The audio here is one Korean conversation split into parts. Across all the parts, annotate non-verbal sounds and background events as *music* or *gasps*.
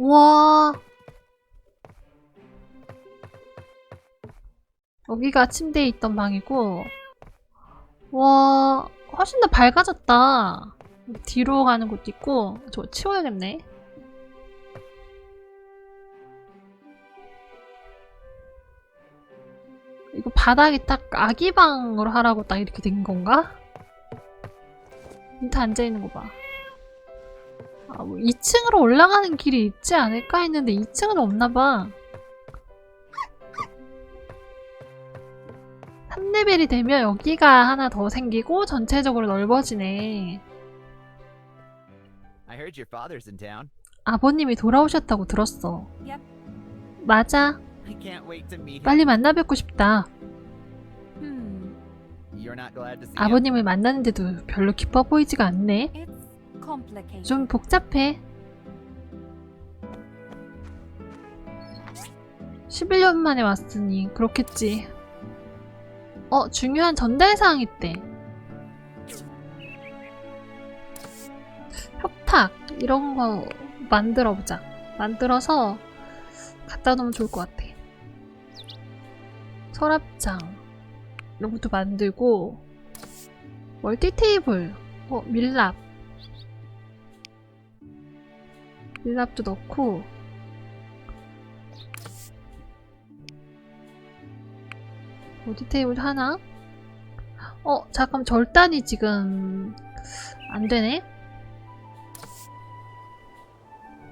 우와. 여기가 침대에 있던 방이고, 와, 훨씬 더 밝아졌다. 뒤로 가는 곳도 있고, 저 치워야겠네. 이거 바닥이 딱 아기방으로 하라고 딱 이렇게 된 건가? 인트 앉아있는 거 봐. 아, 뭐 2층으로 올라가는 길이 있지 않을까 했는데 2층은 없나봐. 3레벨이 되면 여기가 하나 더 생기고 전체적으로 넓어지네. I heard your father's in town. 아버님이 돌아오셨다고 들었어. Yep. 맞아. I can't wait to meet him. 빨리 만나 뵙고 싶다. Hmm. You're not glad to see him? 아버님을 만나는데도 별로 기뻐 보이지가 않네. 좀 복잡해. 11년 만에 왔으니 그렇겠지. 어, 중요한 전달 사항 있대. 협탁 이런 거 만들어 보자. 만들어서 갖다 놓으면 좋을 것 같아. 서랍장 이런 것도 만들고 멀티 테이블, 어 밀랍 밀랍도 넣고 어디 테이블 하나? 어 잠깐 절단이 지금 안 되네.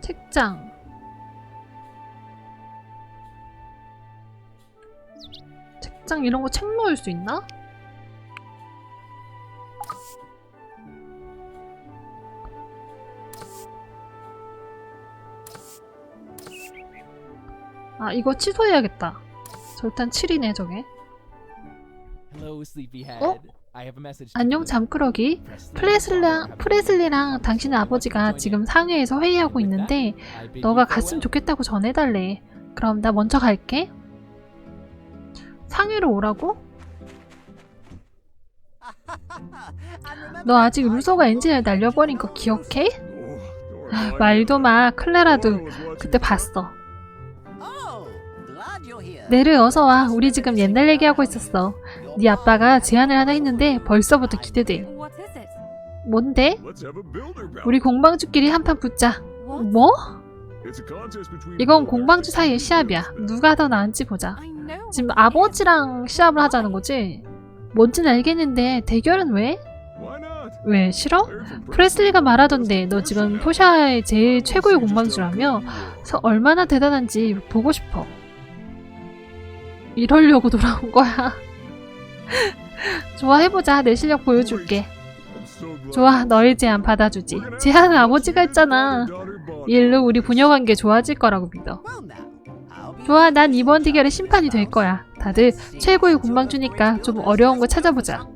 책장 책장 이런 거책 놓을 수 있나? 아 이거 취소해야겠다. 절단 7이네 저게. Hello. 어? I have a message. to 안녕. 잠꾸러기. Presley 프레슬리랑, 프레슬리랑 당신의 아버지가 지금 상해에서 회의하고 있는데 너가 갔으면. 좋겠다고 전해달래. 그럼 나 먼저 갈게. 상해로 오라고? 너 아직 루소가 엔진을 날려버린 거 기억해? 아, *laughs* 말도 마. 클레라도 그때 봤어. 내를 어서 와. 우리 지금 옛날 얘기하고 있었어. 네 아빠가 제안을 하나 했는데 벌써부터 기대돼. 뭔데? 우리 공방주끼리 한판 붙자. 뭐? 이건 공방주 사이의 시합이야. 누가 더 나은지 보자. 지금 아버지랑 시합을 하자는 거지? 뭔진 알겠는데 대결은 왜? 왜 싫어? 프레슬리가 말하던데 너 지금 포샤의 제일 최고의 공방주라며 서 얼마나 대단한지 보고 싶어. 이러려고 돌아온 거야. *laughs* 좋아 해보자. 내 실력 보여줄게. 좋아 너의 제안 받아주지. 제안은 아버지가 했잖아. 이 일로 우리 부녀 관계 좋아질 거라고 믿어. 좋아 난 이번 대결의 심판이 될 거야. 다들 최고의 공방주니까 좀 어려운 거 찾아보자.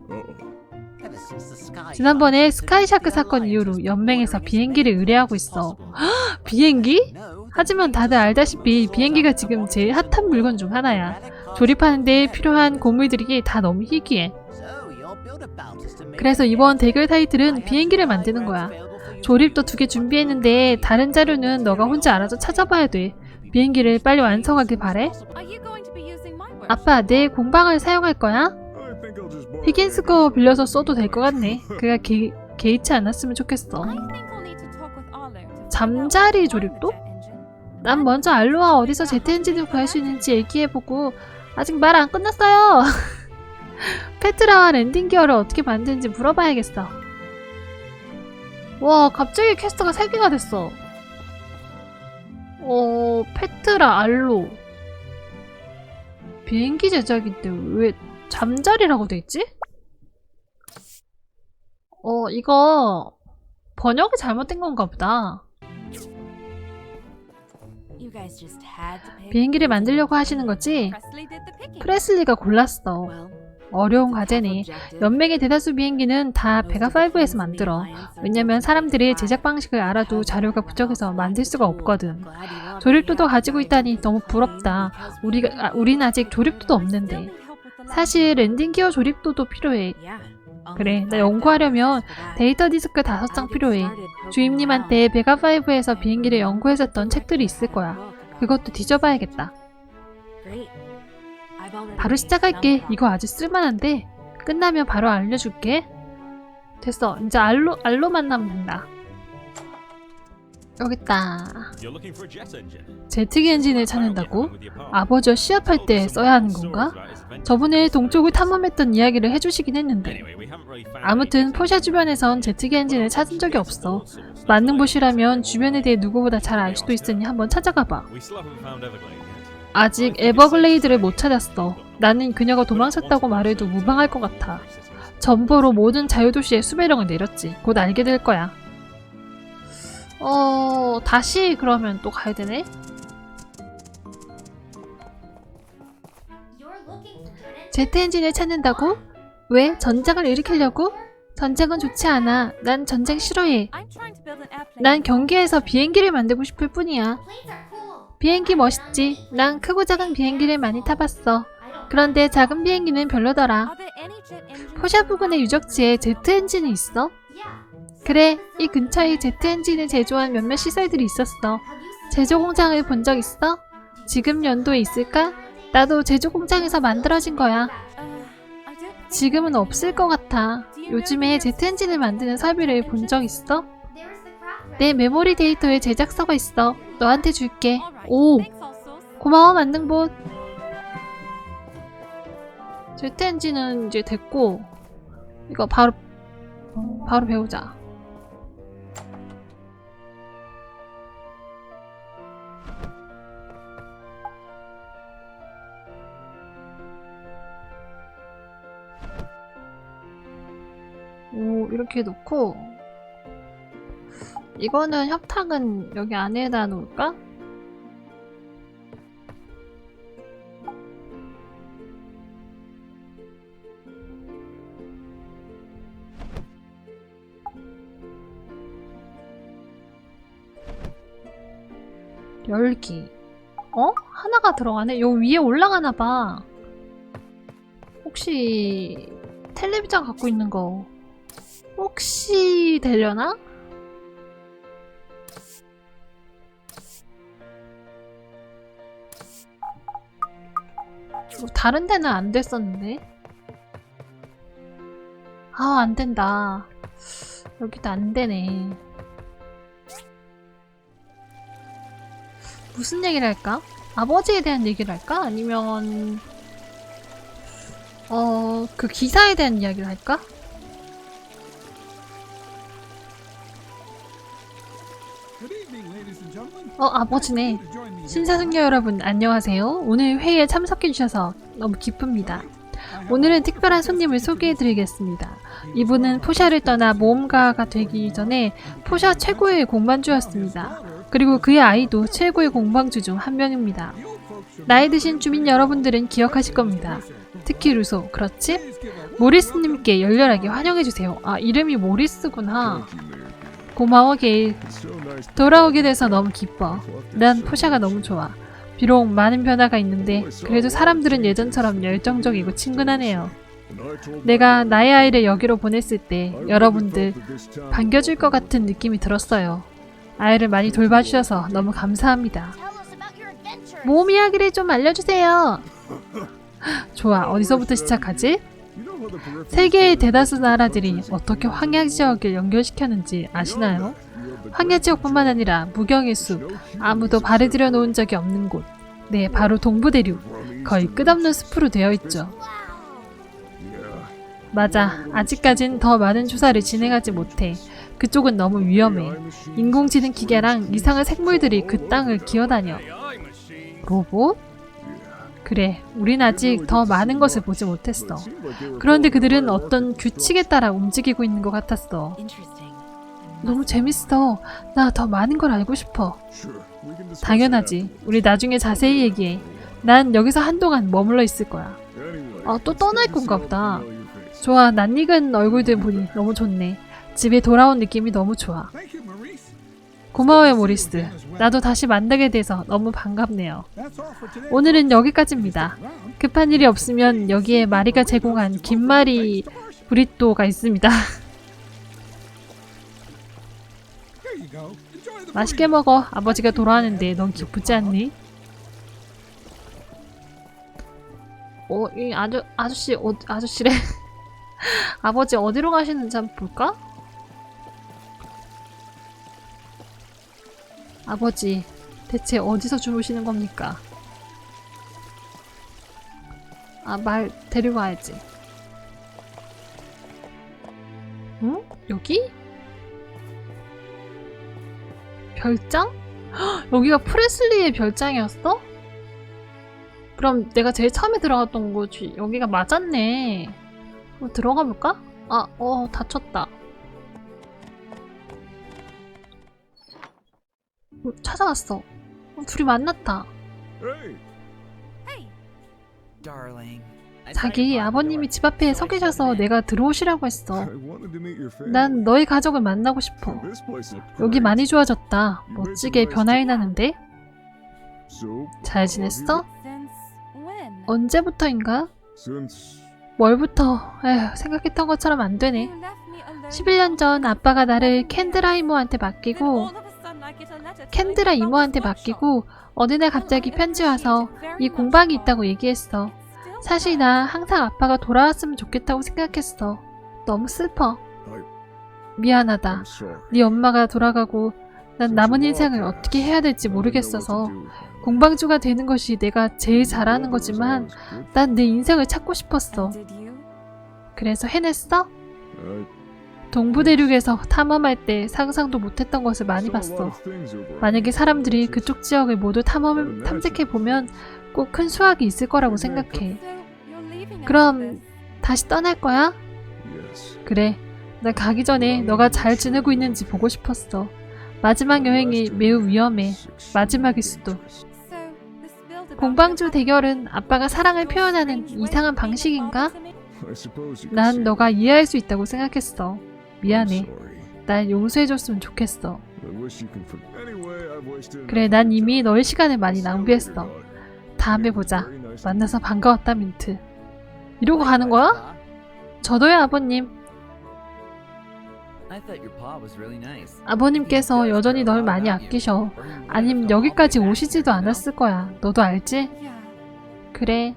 지난번에 스카이샤크 사건 이후로 연맹에서 비행기를 의뢰하고 있어. 헉, *gasps* 비행기? 하지만 다들 알다시피 비행기가 지금 제일 핫한 물건 중 하나야. 조립하는 데 필요한 고물들이 다 너무 희귀해. 그래서 이번 대결 타이틀은 비행기를 만드는 거야. 조립도 두 개 준비했는데 다른 자료는 너가 혼자 알아서 찾아봐야 돼. 비행기를 빨리 완성하길 바래. 아빠, 내 공방을 사용할 거야? 히긴스 거 빌려서 써도 될 것 같네. 그가 개, 개의치 않았으면 좋겠어. 잠자리 조립도? 난 먼저 알로아 어디서 제트 엔진을 구할 수 있는지 얘기해보고 아직 말 안 끝났어요. *laughs* 페트라와 랜딩 기어를 어떻게 만드는지 물어봐야겠어. 와, 갑자기 퀘스트가 3개가 됐어. 어, 페트라, 알로. 비행기 제작인데 왜 잠자리라고 돼 있지? 어, 이거 번역이 잘못된 건가 보다. 비행기를 만들려고 하시는 거지? 프레슬리가 골랐어. 어려운 과제니. 연맹의 대다수 비행기는 다 베가5에서 만들어. 왜냐면 사람들이 제작 방식을 알아도 자료가 부족해서 만들 수가 없거든. 조립도도 가지고 있다니 너무 부럽다. 우리가, 아, 우린 아직 조립도도 없는데. 사실 랜딩 기어 조립도도 필요해. 그래, 나 연구하려면 데이터 디스크 다섯 장 필요해. 주임님한테 베가5에서 비행기를 연구했었던 책들이 있을 거야. 그것도 뒤져봐야겠다. 바로 시작할게. 이거 아주 쓸만한데. 끝나면 바로 알려줄게. 됐어. 이제 알로, 알로 만나면 된다. 여기 있다. 제트기 엔진을 찾는다고? 아버지와 시합할 때 써야 하는 건가? 저번에 동쪽을 탐험했던 이야기를 해주시긴 했는데. 아무튼 포샤 주변에선 제트기 엔진을 찾은 적이 없어. 만능 보시라면 주변에 대해 누구보다 잘 알 수도 있으니 한번 찾아가봐. 아직 에버글레이드를 못 찾았어. 나는 그녀가 도망쳤다고 말해도 무방할 것 같아. 전보로 모든 자유도시의 수배령을 내렸지. 곧 알게 될 거야 어... 다시 그러면 또 가야 되네? 제트 엔진을 찾는다고? 왜? 전쟁을 일으키려고? 전쟁은 좋지 않아. 난 전쟁 싫어해. 난 경기에서 비행기를 만들고 싶을 뿐이야. 비행기 멋있지? 난 크고 작은 비행기를 많이 타봤어. 그런데 작은 비행기는 별로더라. 포샤 부근의 유적지에 제트 엔진이 있어? 그래, 이 근처에 제트 엔진을 제조한 몇몇 시설들이 있었어. 제조 공장을 본 적 있어? 지금 연도에 있을까? 나도 제조 공장에서 만들어진 거야. 지금은 없을 것 같아. 요즘에 제트 엔진을 만드는 설비를 본 적 있어? 내 메모리 데이터에 제작서가 있어. 너한테 줄게. 오. 고마워 만능봇. 제트 엔진은 이제 됐고 이거 바로 어, 바로 배우자. 이렇게 놓고 이거는 협탁은 여기 안에다 놓을까? 열기. 어? 하나가 들어가네? 요 위에 올라가나 봐. 혹시 텔레비전 갖고 있는 거 혹시 되려나? 뭐 다른 데는 안 됐었는데. 아, 안 된다. 여기도 안 되네. 무슨 얘기를 할까? 아버지에 대한 얘기를 할까? 아니면 어, 그 기사에 대한 이야기를 할까? 어, 아버지네. 신사숙녀 여러분, 안녕하세요. 오늘 회의에 참석해주셔서 너무 기쁩니다. 오늘은 특별한 손님을 소개해드리겠습니다. 이분은 포샤를 떠나 모험가가 되기 전에 포샤 최고의 공방주였습니다. 그리고 그의 아이도 최고의 공방주 중 한 명입니다. 나이 드신 주민 여러분들은 기억하실 겁니다. 특히 루소, 그렇지? 모리스님께 열렬하게 환영해주세요. 아, 이름이 모리스구나. 고마워, 게일. 돌아오게 돼서 너무 기뻐. 난 포샤가 너무 좋아. 비록 많은 변화가 있는데 그래도 사람들은 예전처럼 열정적이고 친근하네요. 내가 나의 아이를 여기로 보냈을 때 여러분들 반겨줄 것 같은 느낌이 들었어요. 아이를 많이 돌봐주셔서 너무 감사합니다. 모험 이야기를 좀 알려주세요. 좋아, 어디서부터 시작하지? 세계의 대다수 나라들이 어떻게 황야 지역을 연결시켰는지 아시나요? 황야 지역뿐만 아니라 무경의 숲, 아무도 발을 들여 놓은 적이 없는 곳. 네, 바로 동부대륙. 거의 끝없는 숲으로 되어 있죠. 맞아. 아직까진 더 많은 조사를 진행하지 못해. 그쪽은 너무 위험해. 인공지능 기계랑 이상한 생물들이 그 땅을 기어다녀. 로봇? 그래, 우린 아직 더 많은 것을 보지 못했어. 그런데 그들은 어떤 규칙에 따라 움직이고 있는 것 같았어. 너무 재밌어. 나 더 많은 걸 알고 싶어. 당연하지. 우리 나중에 자세히 얘기해. 난 여기서 한동안 머물러 있을 거야. 아, 또 떠날 건가 보다. 좋아, 낯익은 얼굴들 보니 너무 좋네. 집에 돌아온 느낌이 너무 좋아. 고마워요, 모리스. 나도 다시 만나게 돼서 너무 반갑네요. 오늘은 여기까지입니다. 급한 일이 없으면 여기에 마리가 제공한 김말이 브리또가 있습니다. *laughs* 맛있게 먹어. 아버지가 돌아왔는데 넌 기쁘지 않니? 어, 이 아저 아저씨 어, 아저씨래. *laughs* 아버지 어디로 가시는지 한번 볼까? 아버지, 대체 어디서 주무시는 겁니까? 아, 말 데리고 와야지. 응? 여기? 별장? 헉, *gasps* 여기가 프레슬리의 별장이었어? 그럼 내가 제일 처음에 들어갔던 곳이 여기가 맞았네. 한번 들어가 볼까? 아, 어, 다쳤다. 어, 찾아왔어. 어, 둘이 만났다. Hey, Hey, Darling. 자기 아버님이 집 앞에 서 계셔서. 내가 들어오시라고 했어. 난 너희 가족을 만나고 싶어. 여기. 많이 좋아졌다. 멋지게 변화해 나는데? 잘 지냈어? 언제부터인가? 뭘부터? 에휴, 생각했던 것처럼 안 되네. You left me alone 11년 전 아빠가 나를 캔드라 이모한테 맡기고 캔드라 이모한테. 맡기고 어느 날 갑자기 편지 와서 이 공방이 있다고 얘기했어. 사실. 나 항상 아빠가 돌아왔으면 좋겠다고 생각했어. 너무 슬퍼. 미안하다. 네 엄마가 돌아가고 난 남은 인생을 어떻게 해야 될지 모르겠어서. 공방주가 되는 것이 내가 제일 잘하는 거지만. 난 내 인생을 찾고 싶었어. 그래서 해냈어? 동부대륙에서 탐험할 때 상상도 못했던 것을 많이 봤어. 만약에 사람들이. 그쪽 지역을 모두 탐험, 탐색해 보면 꼭 큰 수확이 있을 거라고 생각해. 그럼? 다시 떠날 거야? 그래. 나 가기 전에 너가 잘 지내고 있는지 보고 싶었어. 마지막 여행이 매우 위험해. 마지막일 수도. 공방주 대결은 아빠가 사랑을 표현하는 이상한 방식인가? 난 너가. 이해할 수 있다고 생각했어. 미안해. 날 용서해줬으면 좋겠어. 그래, 난 이미. 너의 시간을 많이 낭비했어. 다음에 보자. 만나서 반가웠다, 민트. 이러고 가는 거야? 저도요, 아버님. 아버님께서 여전히 널 많이 아끼셔. 아님 여기까지 오시지도 않았을 거야. 너도 알지? 그래.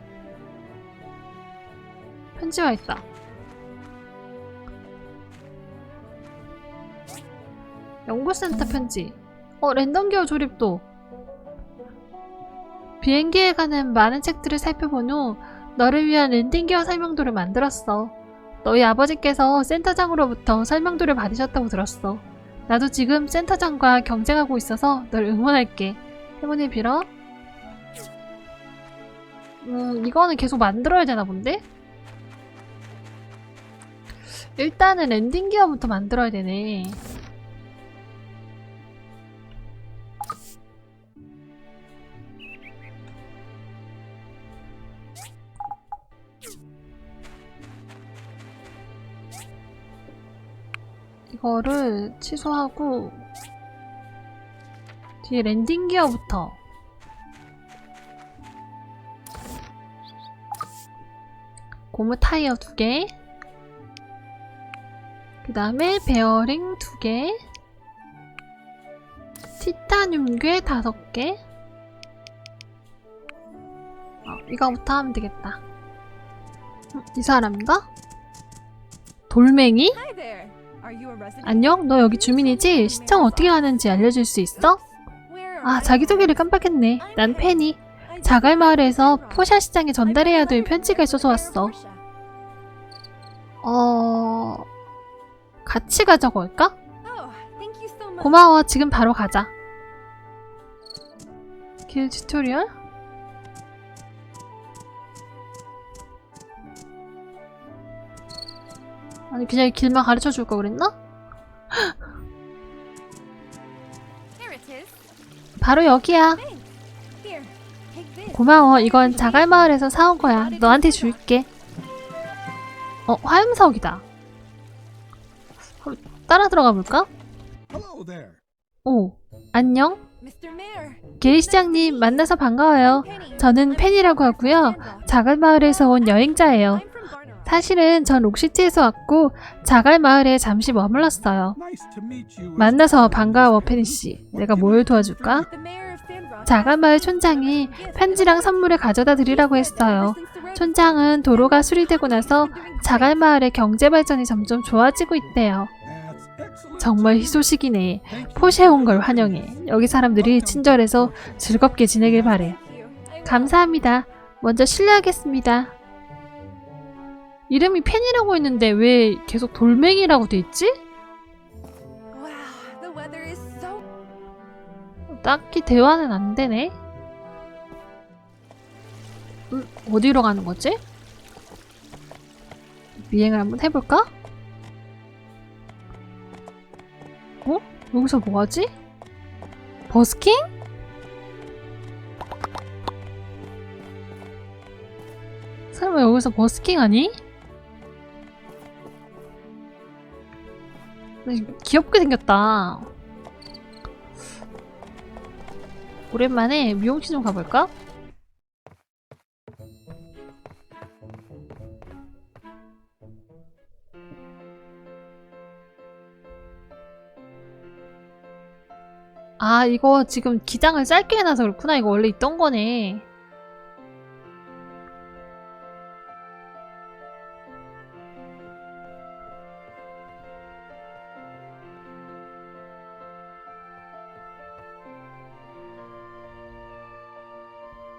편지가 있다. 연구센터 편지. 어, 랜덤 기어 조립도. 비행기에 가는 많은 책들을 살펴본 후 너를 위한 랜딩 기어 설명도를 만들었어. 너희 아버지께서 센터장으로부터 설명도를 받으셨다고 들었어. 나도 지금 센터장과 경쟁하고 있어서 널 응원할게. 행운을 빌어. 음, 이거는 계속 만들어야 되나 본데? 일단은 랜딩 기어부터 만들어야 되네. 이거를 취소하고 뒤에 랜딩 기어부터 고무 타이어 두 개. 그 다음에 베어링 두 개. 티타늄 괴 다섯 개. 어, 이거부터 하면 되겠다. 음, 이 사람인가? 돌멩이? 안녕, 너 여기 주민이지? 시청 어떻게 가는지 알려줄 수 있어? 아, 자기소개를 깜빡했네. 난 페니. you? 자갈 마을에서 포샤 시장에 전달해야 될 편지가 있어서 왔어. 어... 같이 가자고 할까? 고마워. 지금 바로 가자. 길 튜토리얼? 아니 그냥 길만 가르쳐 줄 거 그랬나? 바로 여기야. 고마워. 이건 자갈 마을에서 사온 거야. 너한테 줄게. 어, 화염석이다. 따라 들어가 볼까? 오, 안녕. 게이 시장님 만나서 반가워요. 저는 펜이라고 하고요. Sandrock. 자갈 마을에서 온 여행자예요. 사실은 전 록시티에서 왔고 자갈 마을에 잠시 머물렀어요. 만나서 반가워 페니 씨. 내가 뭘 도와줄까? 자갈 마을 촌장이 편지랑 선물을 가져다 드리라고 했어요. 촌장은 도로가 수리되고 나서 자갈 마을의 경제 발전이 점점 좋아지고 있대요. 정말 희소식이네. 포시에 온 걸 환영해. 여기 사람들이 친절해서 즐겁게 지내길 바래. 감사합니다. 먼저 실례하겠습니다. 이름이 펜이라고 했는데 왜 계속 돌멩이라고 돼 있지? 딱히 대화는 안 되네. 음, 어디로 가는 거지? 비행을 한번 해볼까? 어? 여기서 뭐 하지? 버스킹? 설마 여기서 버스킹 하니? 귀엽게 생겼다. 오랜만에 미용실 좀 가볼까? 아, 이거 지금 기장을 짧게 해놔서 그렇구나. 이거 원래 있던 거네.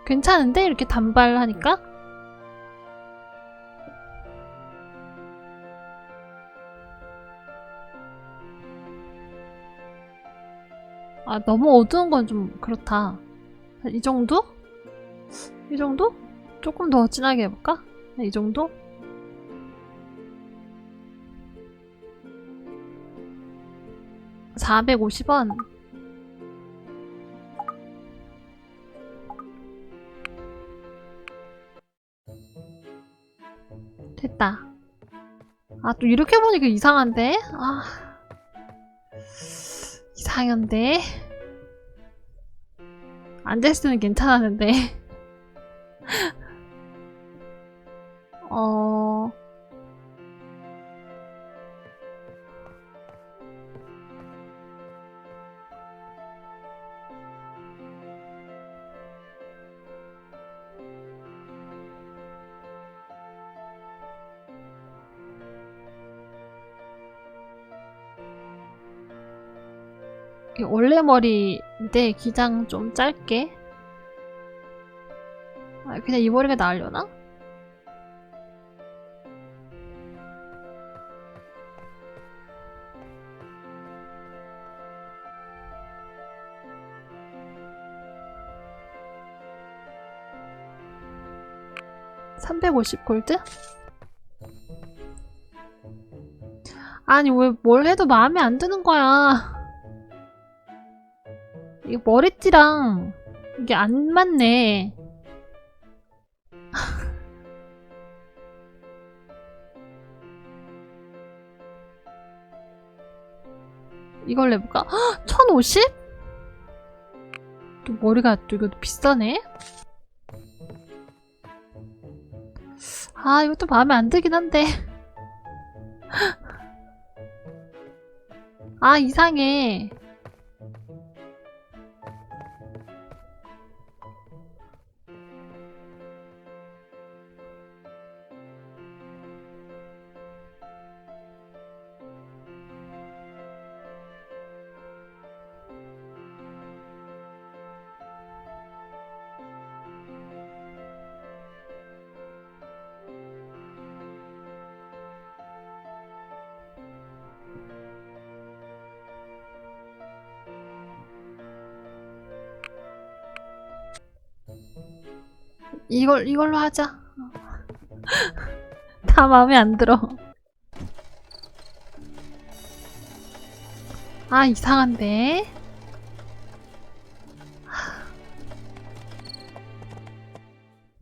괜찮은데? 이렇게 단발하니까? 아, 너무 어두운 건 좀 그렇다. 이 정도? 이 정도? 조금 더 진하게 해볼까? 이 정도? (450원) 됐다. 아, 또 이렇게 보니까 이상한데? 아. 이상한데? 앉아있으면 괜찮았는데. *laughs* 어. 원래 머리인데 기장 좀 짧게? 아, 그냥 이 머리가 나으려나? (350 골드) 아니 왜 뭘 해도 마음에 안 드는 거야 이게 머리띠랑 이게 안 맞네. *laughs* 이걸 해볼까? 1050? 또 머리가 또 이것도 비싸네? 아, 이것도 마음에 안 들긴 한데. *laughs* 아, 이상해. 이걸 이걸로 하자. *laughs* 다 마음에 안 들어. 아 이상한데.